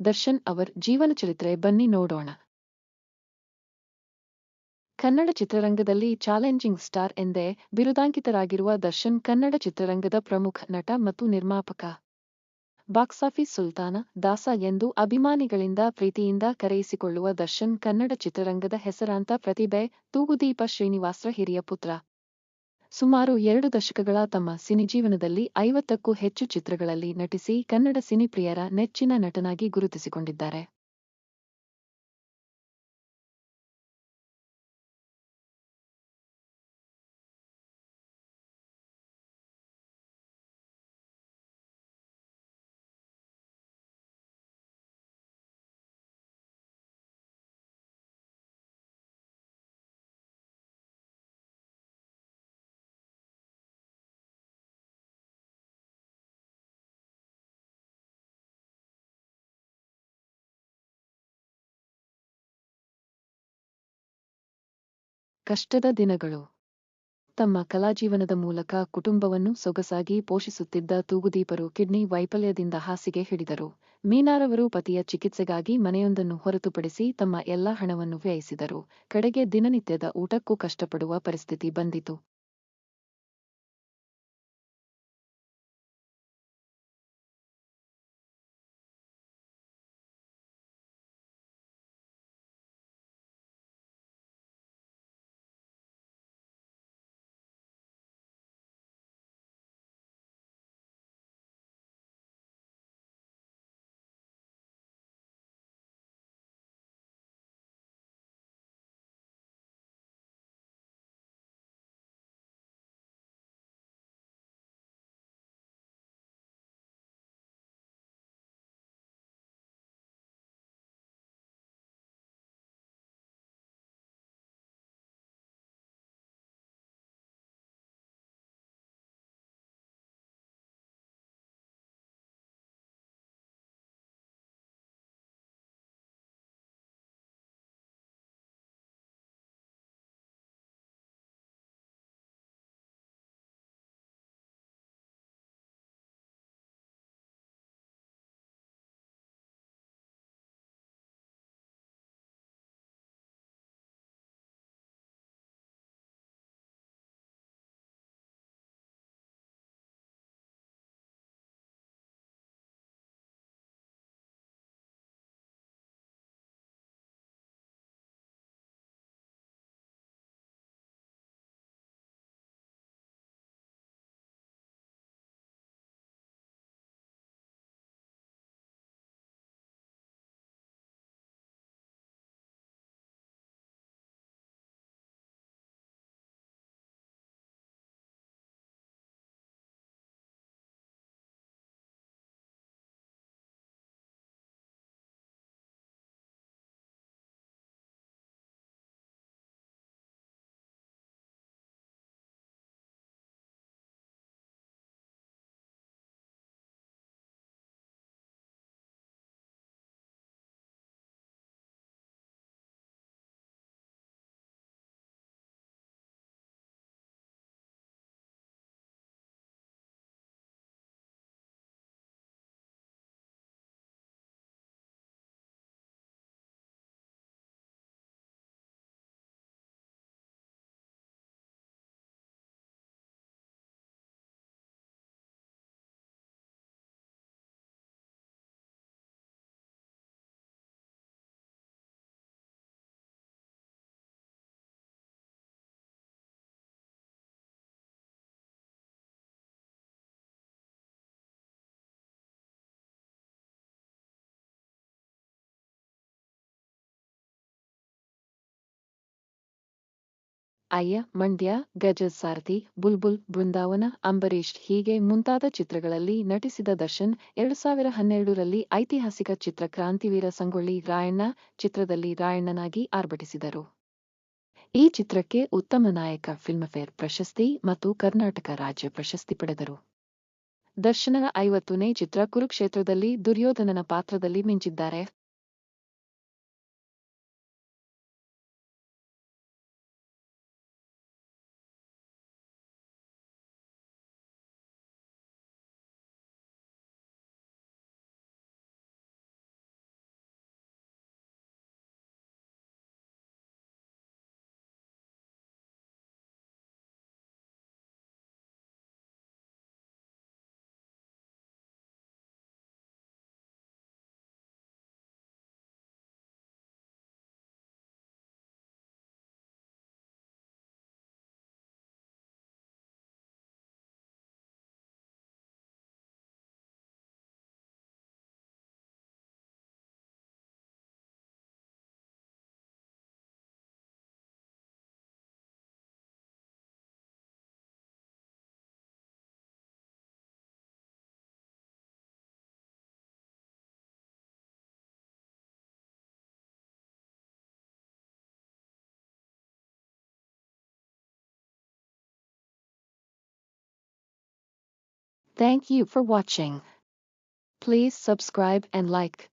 Darshan hour ಜೀವನ ಚರಿತ್ರೆ ಬನ್ನಿ ನೋಡೋಣ. ಕನ್ನಡ ಚಿತ್ರರಂಗದಲ್ಲಿ ಚಾಲೆಂಜಿಂಗ್ ಸ್ಟಾರ್ ಎಂದೇ ಬಿರುದಾಂಕಿತರಾಗಿರುವ ದರ್ಶನ್ ಕನ್ನಡ ಚಿತ್ರರಂಗದ ಪ್ರಮುಖ ನಟ ಮತ್ತು ನಿರ್ಮಾಪಕ. ಬಾಕ್ಸಾಫೀಸ್ ಸುಲ್ತಾನ, ದಾಸ ಎಂದು ಅಭಿಮಾನಿಗಳಿಂದ ಪ್ರೀತಿಯಿಂದ ಕರೆಯಿಸಿಕೊಳ್ಳುವ ದರ್ಶನ್ ಕನ್ನಡ ಚಿತ್ರರಂಗದ ಹೆಸರಾಂತ ಪ್ರತಿಭೆ, ತೂಗುದೀಪ ಶ್ರೀನಿವಾಸ್ರ ಹಿರಿಯ ಪುತ್ರ. ಸುಮಾರು ಎರಡು ದಶಕಗಳ ತಮ್ಮ ಸಿನಿಜೀವನದಲ್ಲಿ ಐವತ್ತಕ್ಕೂ ಹೆಚ್ಚು ಚಿತ್ರಗಳಲ್ಲಿ ನಟಿಸಿ ಕನ್ನಡ ಸಿನಿಪ್ರಿಯರ ನೆಚ್ಚಿನ ನಟನಾಗಿ ಗುರುತಿಸಿಕೊಂಡಿದ್ದಾರೆ. ಕಷ್ಟದ ದಿನಗಳು. ತಮ್ಮ ಕಲಾಜೀವನದ ಮೂಲಕ ಕುಟುಂಬವನ್ನು ಸೊಗಸಾಗಿ ಪೋಷಿಸುತ್ತಿದ್ದ ತೂಗುದೀಪರು ಕಿಡ್ನಿ ವೈಫಲ್ಯದಿಂದ ಹಾಸಿಗೆ ಹಿಡಿದರು. ಮೀನಾರವರು ಪತಿಯ ಚಿಕಿತ್ಸೆಗಾಗಿ ಮನೆಯೊಂದನ್ನು ಹೊರತುಪಡಿಸಿ ತಮ್ಮ ಎಲ್ಲಾ ಹಣವನ್ನು ವ್ಯಯಿಸಿದರು. ಕಡೆಗೆ ದಿನನಿತ್ಯದ ಊಟಕ್ಕೂ ಕಷ್ಟಪಡುವ ಪರಿಸ್ಥಿತಿ ಬಂದಿತು. ಅಯ್ಯ, ಮಂಡ್ಯ, ಗಜ, ಸಾರಥಿ, ಬುಲ್ಬುಲ್, ಬೃಂದಾವನ, ಅಂಬರೀಷ್ ಹೀಗೆ ಮುಂತಾದ ಚಿತ್ರಗಳಲ್ಲಿ ನಟಿಸಿದ ದರ್ಶನ್ ಎರಡು ಸಾವಿರ ಹನ್ನೆರಡರಲ್ಲಿ ಐತಿಹಾಸಿಕ ಚಿತ್ರ ಕ್ರಾಂತಿವೀರ ಸಂಗೊಳ್ಳಿ ರಾಯಣ್ಣ ಚಿತ್ರದಲ್ಲಿ ರಾಯಣ್ಣನಾಗಿ ಆರ್ಭಟಿಸಿದರು. ಈ ಚಿತ್ರಕ್ಕೆ ಉತ್ತಮ ನಾಯಕ ಫಿಲ್ಮ್ಫೇರ್ ಪ್ರಶಸ್ತಿ ಮತ್ತು ಕರ್ನಾಟಕ ರಾಜ್ಯ ಪ್ರಶಸ್ತಿ ಪಡೆದರು. ದರ್ಶನನ ಐವತ್ತನೇ ಚಿತ್ರ ಕುರುಕ್ಷೇತ್ರದಲ್ಲಿ ದುರ್ಯೋಧನನ ಪಾತ್ರದಲ್ಲಿ ಮಿಂಚಿದ್ದಾರೆ. Thank you for watching. Please subscribe and like.